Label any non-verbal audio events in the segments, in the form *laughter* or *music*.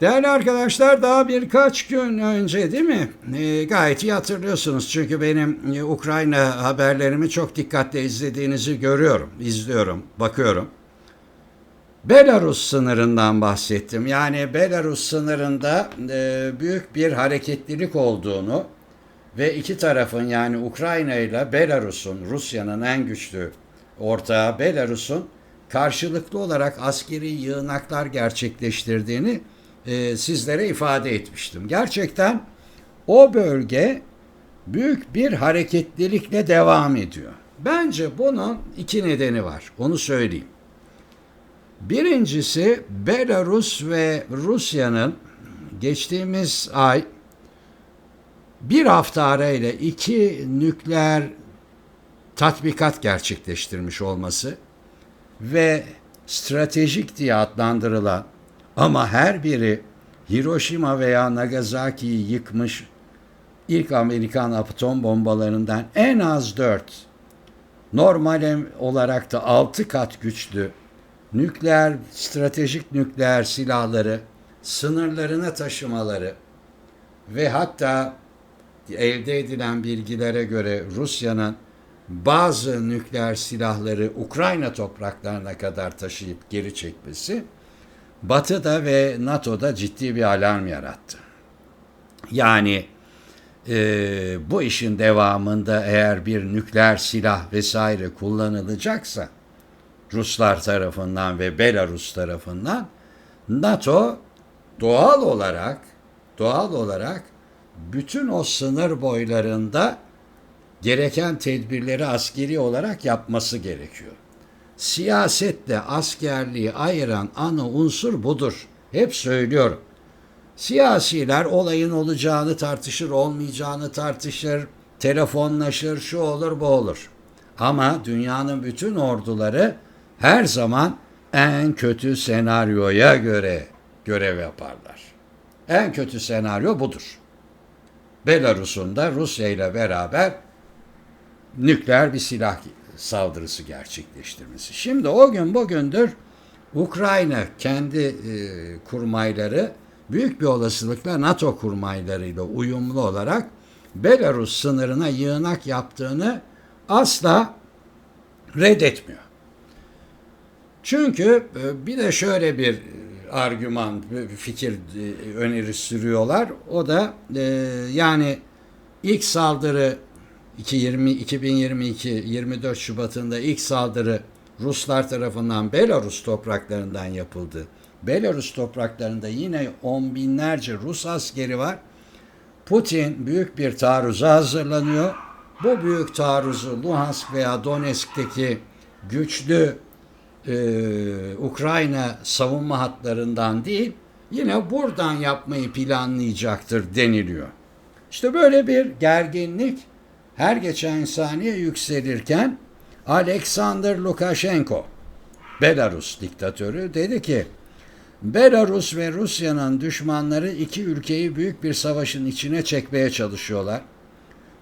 Değerli arkadaşlar daha birkaç gün önce değil mi? E, gayet iyi hatırlıyorsunuz çünkü benim e, Ukrayna haberlerimi çok dikkatle izlediğinizi görüyorum, izliyorum, bakıyorum. Belarus sınırından bahsettim. Yani Belarus sınırında e, büyük bir hareketlilik olduğunu ve iki tarafın yani Ukrayna ile Belarus'un, Rusya'nın en güçlü ortağı Belarus'un karşılıklı olarak askeri yığınaklar gerçekleştirdiğini e, sizlere ifade etmiştim. Gerçekten o bölge büyük bir hareketlilikle devam ediyor. Bence bunun iki nedeni var. Onu söyleyeyim. Birincisi Belarus ve Rusya'nın geçtiğimiz ay bir hafta arayla iki nükleer tatbikat gerçekleştirmiş olması ve stratejik diye adlandırılan ama her biri Hiroşima veya Nagasaki'yi yıkmış ilk Amerikan atom bombalarından en az dört, normal olarak da altı kat güçlü nükleer, stratejik nükleer silahları sınırlarına taşımaları ve hatta elde edilen bilgilere göre Rusya'nın bazı nükleer silahları Ukrayna topraklarına kadar taşıyıp geri çekmesi Batı'da ve NATO'da ciddi bir alarm yarattı. Yani e, bu işin devamında eğer bir nükleer silah vesaire kullanılacaksa Ruslar tarafından ve Belarus tarafından NATO doğal olarak doğal olarak bütün o sınır boylarında gereken tedbirleri askeri olarak yapması gerekiyor. Siyasetle askerliği ayıran ana unsur budur. Hep söylüyorum. Siyasiler olayın olacağını tartışır, olmayacağını tartışır, telefonlaşır, şu olur, bu olur. Ama dünyanın bütün orduları her zaman en kötü senaryoya göre görev yaparlar. En kötü senaryo budur. Belarus'un da Rusya ile beraber nükleer bir silah saldırısı gerçekleştirmesi. Şimdi o gün bugündür Ukrayna kendi e, kurmayları büyük bir olasılıkla NATO kurmaylarıyla uyumlu olarak Belarus sınırına yığınak yaptığını asla reddetmiyor. Çünkü e, bir de şöyle bir argüman, bir fikir e, öneri sürüyorlar. O da e, yani ilk saldırı 2020, 2022 24 Şubat'ında ilk saldırı Ruslar tarafından Belarus topraklarından yapıldı. Belarus topraklarında yine on binlerce Rus askeri var. Putin büyük bir taarruza hazırlanıyor. Bu büyük taarruzu Luhansk veya Donetsk'teki güçlü e, Ukrayna savunma hatlarından değil, yine buradan yapmayı planlayacaktır deniliyor. İşte böyle bir gerginlik her geçen saniye yükselirken Alexander Lukashenko, Belarus diktatörü dedi ki, Belarus ve Rusya'nın düşmanları iki ülkeyi büyük bir savaşın içine çekmeye çalışıyorlar.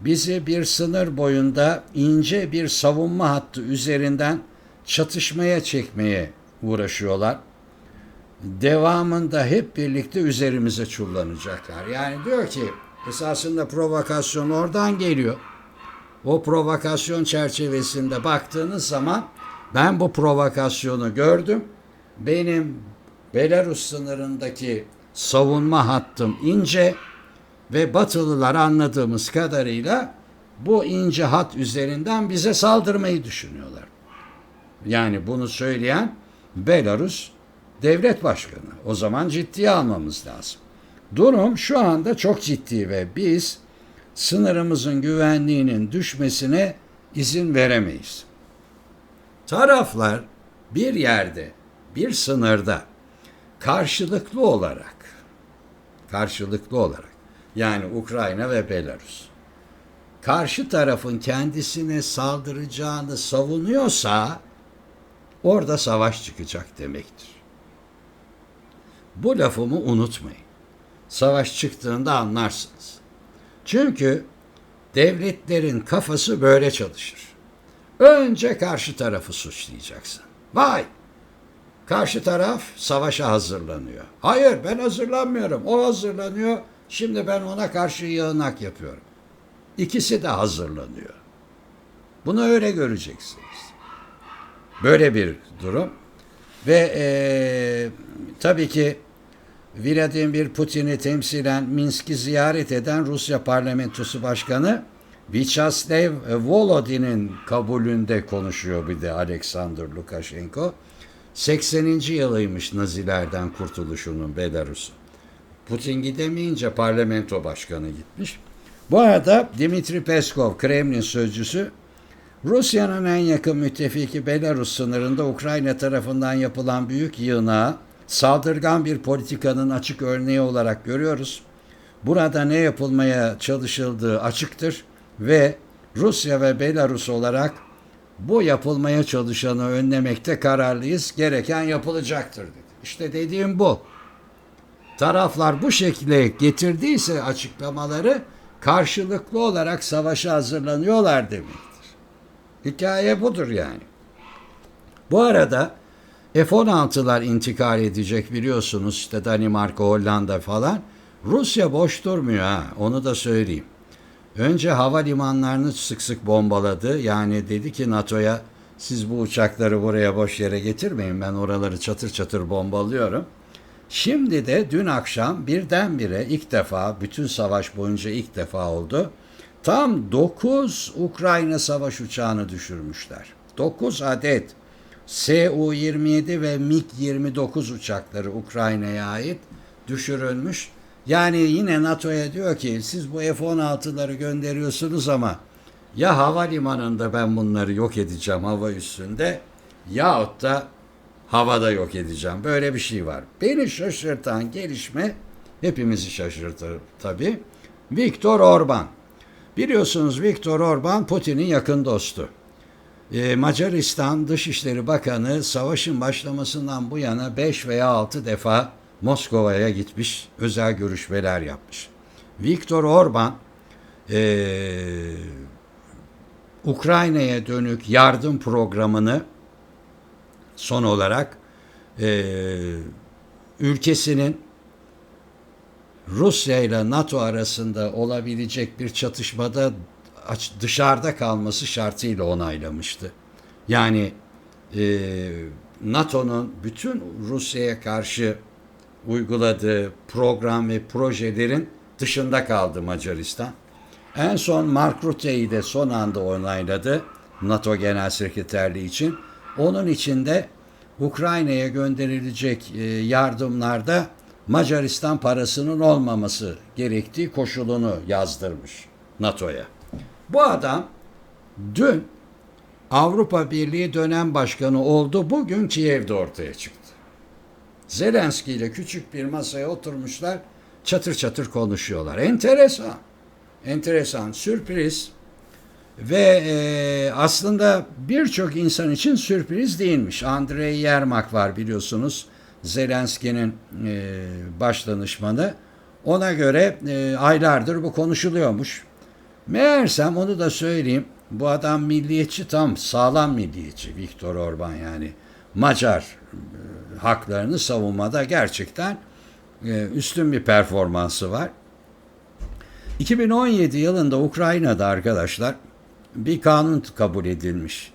Bizi bir sınır boyunda ince bir savunma hattı üzerinden çatışmaya çekmeye uğraşıyorlar. Devamında hep birlikte üzerimize çullanacaklar. Yani diyor ki esasında provokasyon oradan geliyor. O provokasyon çerçevesinde baktığınız zaman ben bu provokasyonu gördüm. Benim Belarus sınırındaki savunma hattım ince ve Batılılar anladığımız kadarıyla bu ince hat üzerinden bize saldırmayı düşünüyorlar. Yani bunu söyleyen Belarus devlet başkanı. O zaman ciddiye almamız lazım. Durum şu anda çok ciddi ve biz sınırımızın güvenliğinin düşmesine izin veremeyiz. Taraflar bir yerde, bir sınırda karşılıklı olarak karşılıklı olarak yani Ukrayna ve Belarus karşı tarafın kendisine saldıracağını savunuyorsa orada savaş çıkacak demektir. Bu lafımı unutmayın. Savaş çıktığında anlarsınız. Çünkü devletlerin kafası böyle çalışır. Önce karşı tarafı suçlayacaksın. Vay! Karşı taraf savaşa hazırlanıyor. Hayır ben hazırlanmıyorum. O hazırlanıyor. Şimdi ben ona karşı yığınak yapıyorum. İkisi de hazırlanıyor. Bunu öyle göreceksiniz. Böyle bir durum. Ve eee tabii ki Vladimir Putin'i temsilen Minsk'i ziyaret eden Rusya Parlamentosu Başkanı Vyacheslav Volodin'in kabulünde konuşuyor bir de Alexander Lukashenko. 80. yılıymış Nazilerden kurtuluşunun Belarus'u. Putin gidemeyince parlamento başkanı gitmiş. Bu arada Dimitri Peskov, Kremlin sözcüsü, Rusya'nın en yakın müttefiki Belarus sınırında Ukrayna tarafından yapılan büyük yığınağı saldırgan bir politikanın açık örneği olarak görüyoruz. Burada ne yapılmaya çalışıldığı açıktır ve Rusya ve Belarus olarak bu yapılmaya çalışanı önlemekte kararlıyız. Gereken yapılacaktır dedi. İşte dediğim bu. Taraflar bu şekilde getirdiyse açıklamaları karşılıklı olarak savaşa hazırlanıyorlar demektir. Hikaye budur yani. Bu arada F-16'lar intikal edecek biliyorsunuz işte Danimarka, Hollanda falan. Rusya boş durmuyor ha onu da söyleyeyim. Önce havalimanlarını sık sık bombaladı. Yani dedi ki NATO'ya siz bu uçakları buraya boş yere getirmeyin. Ben oraları çatır çatır bombalıyorum. Şimdi de dün akşam birdenbire ilk defa bütün savaş boyunca ilk defa oldu. Tam 9 Ukrayna savaş uçağını düşürmüşler. 9 adet Su-27 ve MiG-29 uçakları Ukrayna'ya ait düşürülmüş. Yani yine NATO'ya diyor ki siz bu F-16'ları gönderiyorsunuz ama ya havalimanında ben bunları yok edeceğim hava üstünde yahut da havada yok edeceğim. Böyle bir şey var. Beni şaşırtan gelişme hepimizi şaşırtır tabii. Viktor Orban. Biliyorsunuz Viktor Orban Putin'in yakın dostu. Ee, Macaristan Dışişleri Bakanı savaşın başlamasından bu yana 5 veya 6 defa Moskova'ya gitmiş, özel görüşmeler yapmış. Viktor Orban ee, Ukrayna'ya dönük yardım programını son olarak ee, ülkesinin Rusya ile NATO arasında olabilecek bir çatışmada dışarıda kalması şartıyla onaylamıştı. Yani e, NATO'nun bütün Rusya'ya karşı uyguladığı program ve projelerin dışında kaldı Macaristan. En son Mark Rutte'yi de son anda onayladı NATO Genel Sekreterliği için. Onun içinde Ukrayna'ya gönderilecek e, yardımlarda Macaristan parasının olmaması gerektiği koşulunu yazdırmış NATO'ya. Bu adam dün Avrupa Birliği dönem başkanı oldu. Bugün Kiev'de ortaya çıktı. Zelenski ile küçük bir masaya oturmuşlar. Çatır çatır konuşuyorlar. Enteresan. Enteresan. Sürpriz. Ve e, aslında birçok insan için sürpriz değilmiş. Andrei Yermak var biliyorsunuz. Zelenski'nin e, başdanışmanı. Ona göre e, aylardır bu konuşuluyormuş. Meğersem onu da söyleyeyim. Bu adam milliyetçi tam sağlam milliyetçi Viktor Orban yani. Macar e, haklarını savunmada gerçekten e, üstün bir performansı var. 2017 yılında Ukrayna'da arkadaşlar bir kanun kabul edilmiş.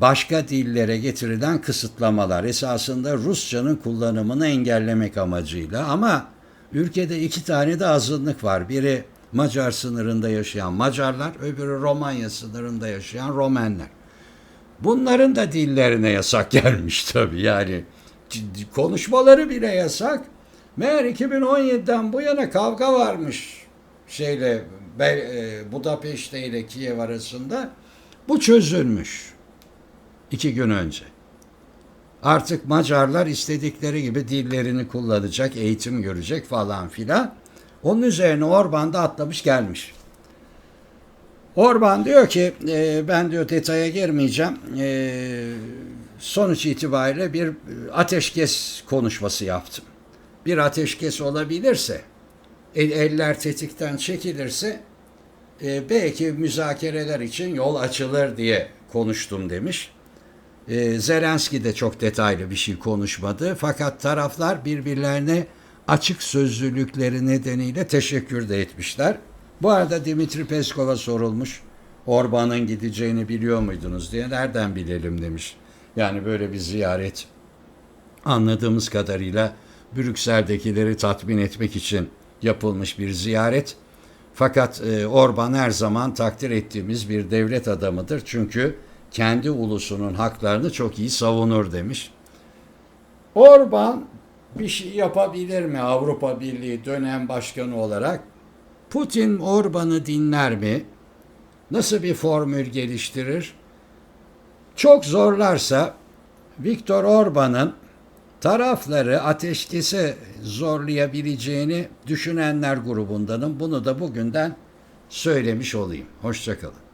Başka dillere getirilen kısıtlamalar esasında Rusçanın kullanımını engellemek amacıyla ama ülkede iki tane de azınlık var. Biri Macar sınırında yaşayan Macarlar, öbürü Romanya sınırında yaşayan Romenler. Bunların da dillerine yasak *laughs* gelmiş tabii yani. Konuşmaları bile yasak. Meğer 2017'den bu yana kavga varmış şeyle e, Budapeşte ile Kiev arasında. Bu çözülmüş. iki gün önce. Artık Macarlar istedikleri gibi dillerini kullanacak, eğitim görecek falan filan. Onun üzerine Orban da atlamış gelmiş. Orban diyor ki e, ben diyor detaya girmeyeceğim. E, sonuç itibariyle bir ateşkes konuşması yaptım. Bir ateşkes olabilirse, el, eller tetikten çekilirse e, belki müzakereler için yol açılır diye konuştum demiş. E, Zelenski de çok detaylı bir şey konuşmadı. Fakat taraflar birbirlerine açık sözlülükleri nedeniyle teşekkür de etmişler. Bu arada Dimitri Peskov'a sorulmuş. Orban'ın gideceğini biliyor muydunuz diye. Nereden bilelim demiş. Yani böyle bir ziyaret anladığımız kadarıyla Brüksel'dekileri tatmin etmek için yapılmış bir ziyaret. Fakat e, Orban her zaman takdir ettiğimiz bir devlet adamıdır. Çünkü kendi ulusunun haklarını çok iyi savunur demiş. Orban bir şey yapabilir mi Avrupa Birliği dönem başkanı olarak? Putin Orban'ı dinler mi? Nasıl bir formül geliştirir? Çok zorlarsa Viktor Orban'ın tarafları ateşkese zorlayabileceğini düşünenler grubundanım. Bunu da bugünden söylemiş olayım. Hoşçakalın.